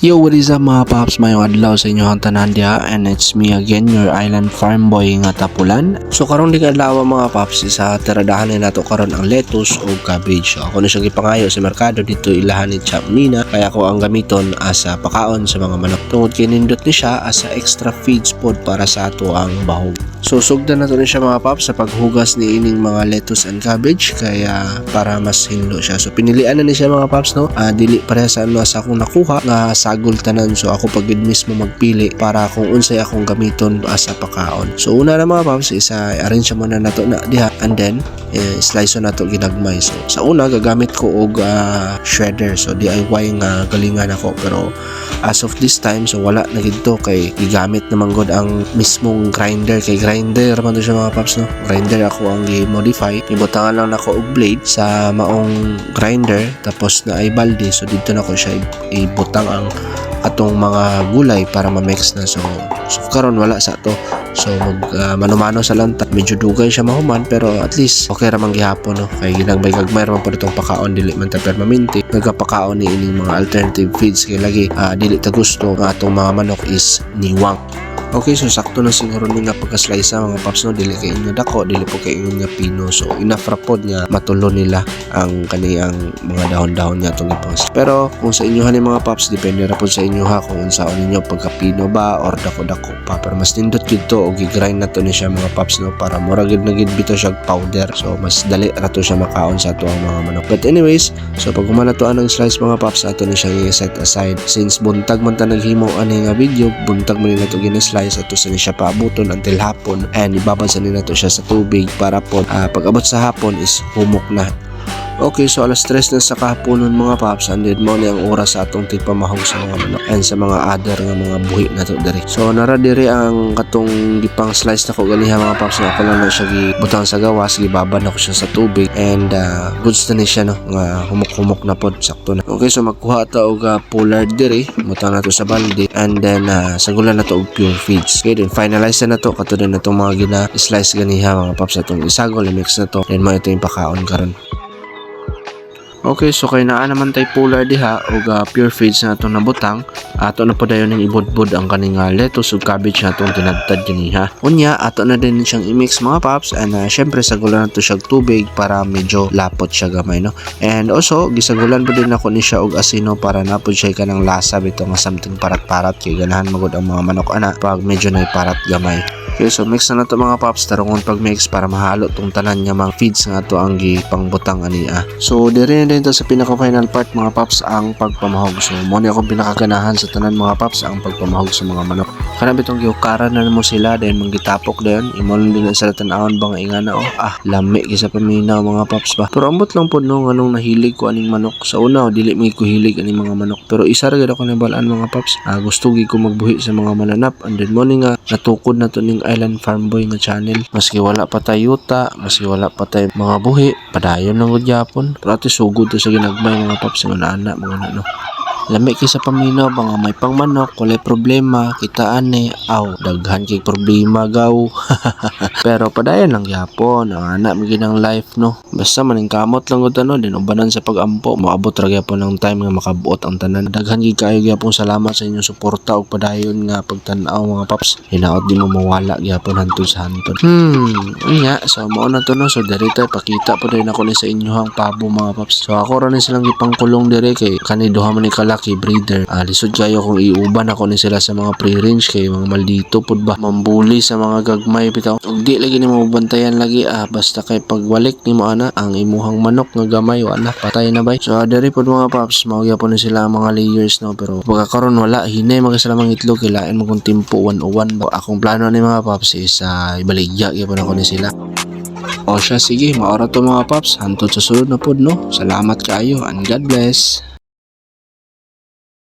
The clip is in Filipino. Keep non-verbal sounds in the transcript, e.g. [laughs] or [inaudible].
Yo, what is up mga paps? Mayong adlaw sa inyo ang tanan diha and it's me again, your island farm boy nga tapulan. So karon di kadlaw mga paps, isa tiradahan ni nato karon ang lettuce o cabbage. So, ako na siya gipangayo sa merkado dito ilahan ni Chap Nina kaya ako ang gamiton as a pakaon sa mga manok. Tungod kay nindot ni siya as a extra feeds pod para sa ato ang bahog. So sugdan na to ni siya mga paps sa paghugas ni ining mga lettuce and cabbage kaya para mas hinlo siya. So pinilian na ni siya mga paps no. Ah, dili pareha sa ano sa akong nakuha nga sagol tanan so ako pagid mismo magpili para kung unsay akong gamiton as a pakaon. So una na mga paps isa arrange mo na nato na diha and then eh, slice na to ginagmay. So sa una gagamit ko og ah, shredder so DIY nga galingan ako pero as of this time so wala na gid to kay gigamit naman gud ang mismong grinder kay grinder man to siya mga paps no? Grinder ako ang gi-modify ibutangan lang nako og blade sa maong grinder tapos na ay balde. So dito na ko siya ibutang ang atong mga gulay para ma-mix na. So so karon wala sa to. So mag ah, mano-mano sa lanta. Medyo dugay siya mahuman pero at least okay ra man gihapon no? Kay ginagbay gagmay ra man itong pakaon dili man ta permanente. Nagapakaon ni ining mga alternative feeds kay lagi ah, dili ta gusto nga atong mga manok is niwang Okay, so sakto na siguro ni nga pagka-slice mga paps no, dili kay inyo dako, dili po kay inyo pino. So enough ra pod nga matulo nila ang kaniyang mga dahon-dahon nga itong ipos. Pero kung sa inyo ni mga paps, depende ra pod sa inyo ha kung unsaon ninyo pagka-pino ba or dako-dako pa. Pero mas nindot gid to og i-grind na to ni siya mga paps no para mura gid na gid bito siya powder. So mas dali ra to siya makaon sa ato ang mga manok. But anyways, so pag humana to anong slice mga paps, ato ni siya i-set aside. Since buntag man ta naghimo ani nga video, buntag man nila to gina-slice ato sa siya paabuton until hapon and ibabad sa nila to siya sa tubig para po ah, pag abot sa hapon is humok na. Okay, so alas 3 na sa kahaponon mga paps, and then mo ang oras sa atong tigpamahog sa mga and sa mga other nga mga buhi na to diri. So nara diri ang katong gipang slice na ko ganiha mga paps na ako lang na siya gibutang sa gawas, gibaban ako siya sa tubig and uh, goods na ni siya no nga humok-humok na pod sakto na. Okay, so magkuha ta og uh, pollard diri, mutang na to sa balde and then uh, sagulan na to og pure feeds. Okay, then finalize na to kato na itong mga gina slice ganiha mga paps atong isagol, mix na to. Then mo ito yung pakaon karon. Okay, so kay naa naman tay polar diha ug uh, pure feeds na itong nabutang. Ato na po dayon ning ibudbud ang kaning uh, lettuce ug cabbage na itong tinadtad diniha. Unya, ato na din siyang i-mix mga paps and uh, syempre sagulan na to siya og tubig para medyo lapot siya gamay no. And also, gisagulan po din ako ni siya og asino para napod siya kanang lasa bitaw nga something parat-parat kay ganahan magud ang mga manok ana pag medyo na parat gamay. Okay, so mix na na to mga paps tarungon pag mix para mahalo tong tanan nga mga feeds nga to ang gipangbutang ania. So dire din sa pinaka final part mga paps ang pagpamahog. So mo ni akong pinakaganahan sa tanan mga paps ang pagpamahog sa mga manok. Kana bitong giukara na mo sila dahil manggitapok dayon imo lang din sa tan-awon ba nga ingana oh ah lami kisa paminaw mga paps ba. Pero ambot lang pod no nganong nahilig ko aning manok. Sa una oh, dili mi ko hilig aning mga manok pero isa ra gid ako nabalaan mga paps. Ah, gusto gi ko magbuhi sa mga mananap and then mo nga natukod na to ning Island Farm Boy nga channel. Maski wala pa tayo yuta, maski wala pa tayo mga buhi, padayon lang gud yapon. Pero ate sugod to sa ginagmay mga paps mga anak mga ano. Lami kay sa paminaw mga may pangmanok, walay problema, kitaan ni, aw, daghan kay problema gaw. [laughs] Pero padayon lang yapon, ang anak ginang life no. Basta maning kamot lang gud ano, din sa pagampo, maabot ra gyapon ng time nga makabuot ang tanan. Daghan gid kayo gyapon salamat sa inyong suporta ug padayon nga pagtan-aw mga paps. Hinaot di mo mawala gyapon hantod sa hantod. Hmm, unya, so mao na to no. So dirito pakita po din ako ni sa inyo ang pabo mga paps. So ako ra ni silang gipangkulong dire kay kani duha man ni kalaki breeder. Ah, lisod kayo kung iuban ako ni sila sa mga pre-range kay mga maldito pud ba mambuli sa mga gagmay bitaw. Ug di lagi nimo bantayan lagi ah basta kay pagbalik nimo ana ang imuhang manok nga gamay wala patay na bay. So ah, pud mga paps mao gyapon ni sila ang mga layers no pero pagkakaron wala hinay mga itlog kilain mo kung timpo 101 ba. Akong plano ni mga paps is uh, ibaligya gyapon ako ni sila. O siya sige, maora to mga paps. Hantod sa sulod na pod no. Salamat kayo and God bless.